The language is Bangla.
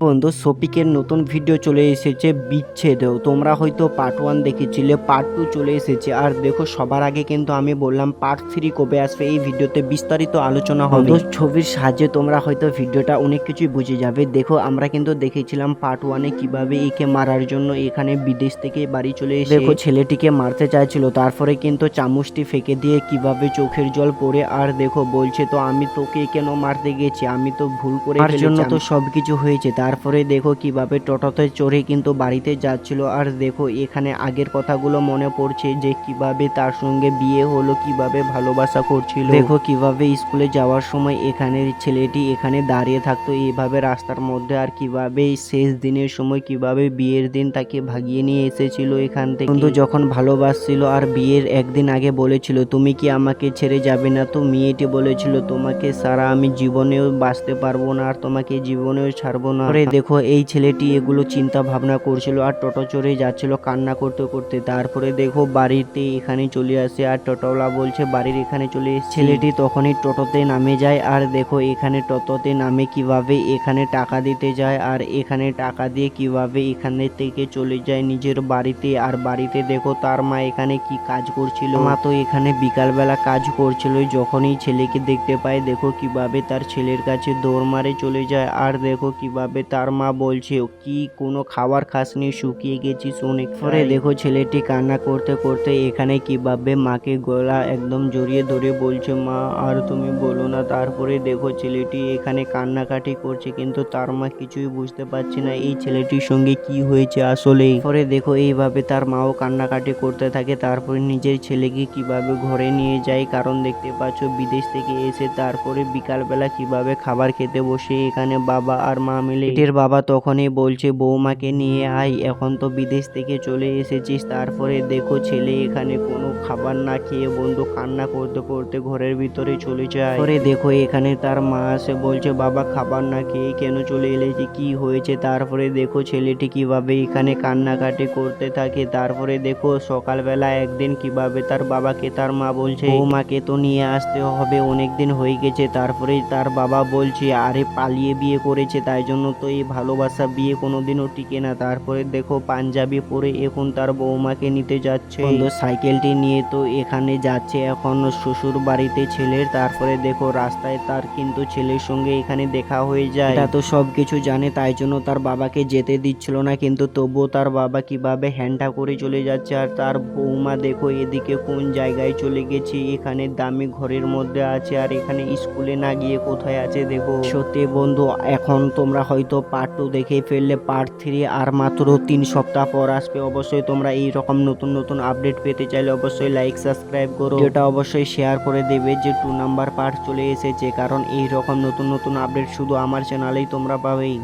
বন্ধু শফিকের নতুন ভিডিও চলে এসেছে বিচ্ছেদেও তোমরা হয়তো পার্ট ওয়ান দেখেছিলে পার্ট টু চলে এসেছে। আর দেখো সবার আগে কিন্তু আমি বললাম পার্ট থ্রি কবে আসবে এই ভিডিওতে বিস্তারিত আলোচনা হবে। ছবির সাহায্যে তোমরা হয়তো ভিডিওটা অনেক কিছুই বুঝে যাবে। দেখো আমরা কিন্তু দেখেছিলাম পার্ট ওয়ানে কীভাবে একে মারার জন্য এখানে বিদেশ থেকে বাড়ি চলে এসে দেখো ছেলেটিকে মারতে চাইছিল। তারপরে কিন্তু চামচটি ফেঁকে দিয়ে কীভাবে চোখের জল পড়ে আর দেখো বলছে তো আমি তোকে কেন মারতে গেছি? আমি তো ভুল করে জন্য তো সবকিছু হয়েছে। তারপরে দেখো কীভাবে টোটোতে চড়ে কিন্তু বাড়িতে যাচ্ছিল। আর দেখো এখানে আগের কথাগুলো মনে পড়ছে যে কীভাবে তার সঙ্গে বিয়ে হলো, কীভাবে ভালোবাসা করছিল। দেখো কীভাবে স্কুলে যাওয়ার সময় এখানে ছেলেটি এখানে দাঁড়িয়ে থাকতো। এইভাবে রাস্তার মধ্যে আর কীভাবে শেষ দিনের সময় কীভাবে বিয়ের দিন তাকে ভাগিয়ে নিয়ে এসেছিল এখান থেকে। কিন্তু যখন ভালোবাসছিল আর বিয়ের একদিন আগে বলেছিল, তুমি কি আমাকে ছেড়ে যাবে না? তো মেয়েটি বলেছিল, তোমাকে সারা আমি জীবনেও বাঁচতে পারব না আর তোমাকে জীবনেও ছাড়বো না। পরে দেখো, এই ছেলেটি এগুলো চিন্তা ভাবনা করছিল আর টোটো চড়ে যাচ্ছিল কান্না করতে করতে। তারপরে দেখো, বাড়িতে এখানে চলে আসে আর টোটোওয়ালা বলছে, বাড়ির এখানে চলে এসে ছেলেটি তখনই টোটোতে নামে যায় আর দেখো, এখানে টোটোতে নামে কীভাবে এখানে টাকা দিতে যায় আর এখানে টাকা দিয়ে কীভাবে এখানে থেকে চলে যায় নিজের বাড়িতে। আর বাড়িতে দেখো, তার মা এখানে কি কাজ করছিল? মা তো এখানে বিকালবেলা কাজ করছিল যখনই ছেলেকে দেখতে পায়, দেখো কীভাবে তার ছেলের কাছে দৌড় মারে চলে যায়। আর দেখো কীভাবে তার মা বলছে কি কোনো খাবার খাসনি? শুকিয়ে গেছিস অনেক পরে দেখো ছেলেটি কান্না করতে করতে এখানে কীভাবে মাকে গলা একদম জড়িয়ে ধরে বলছে মা আর তুমি বলো না। তারপরে দেখো ছেলেটি এখানে কান্নাকাটি করছে কিন্তু তার মা কিছুই বুঝতে পারছে না এই ছেলেটির সঙ্গে কি হয়েছে আসলে পরে দেখো এইভাবে তার মাও কান্নাকাটি করতে থাকে তারপরে নিজের ছেলেকে কীভাবে ঘরে নিয়ে যায় কারণ দেখতে পাচ্ছ বিদেশ থেকে এসে তারপরে বিকালবেলা কীভাবে খাবার খেতে বসে এখানে বাবা আর মা মিলে। এটির বাবা তখনই বলছে, বৌমাকে নিয়ে আয়, এখন তো বিদেশ থেকে চলে এসেছিস। তারপরে দেখো ছেলে এখানে কোনো খাবার না খেয়ে বন্ধু কান্না করতে করতে ঘরের ভিতরে চলে যায়। পরে দেখো এখানে তার মা আসে বলছে, বাবা, খাবার না খেয়ে কেন চলে এলেছি? কি হয়েছে? তারপরে দেখো ছেলেটি কীভাবে এখানে কান্নাকাটি করতে থাকে। তারপরে দেখো সকালবেলা একদিন কীভাবে তার বাবাকে তার মা বলছে, বৌমাকে তো নিয়ে আসতে হবে অনেক দিন হয়ে গেছে। তারপরে তার বাবা বলছে, আরে, পালিয়ে বিয়ে করেছে, তাই জন্য তো এই ভালোবাসা বিয়ে কোনোদিনও টিকে না। তারপরে দেখো, পাঞ্জাবি পরে এখন তার বৌমাকে নিতে যাচ্ছে। সাইকেলটি নিয়ে তো এখানে যাচ্ছে এখন শ্বশুর বাড়িতে ছেলের। তারপরে দেখো, রাস্তায় তার কিন্তু ছেলের সঙ্গে এখানে দেখা হয়ে যায়। এটা তো সব কিছু জানে, তাই জন্য তার বাবাকে যেতে দিচ্ছিল না। কিন্তু তবুও তার বাবা কীভাবে হ্যান্ডা করে চলে যাচ্ছে আর তার বৌমা দেখো এদিকে কোন জায়গায় চলে গেছে, এখানে দামি ঘরের মধ্যে আছে আর এখানে স্কুলে না গিয়ে কোথায় আছে দেখো। সত্যি বন্ধু, এখন তোমরা হয়তো পার্ট টু দেখেই ফেললে পার্ট থ্রি আর মাত্র তিন সপ্তাহ পর আসবে। অবশ্যই তোমরা এই রকম নতুন নতুন আপডেট পেতে চাইলে অবশ্যই লাইক সাবস্ক্রাইব করো। এটা অবশ্যই শেয়ার করে দেবে যে টু নাম্বার পার্ট চলে এসেছে কারণ এই রকম নতুন নতুন আপডেট শুধু আমার চ্যানেলেই তোমরা পাবেই।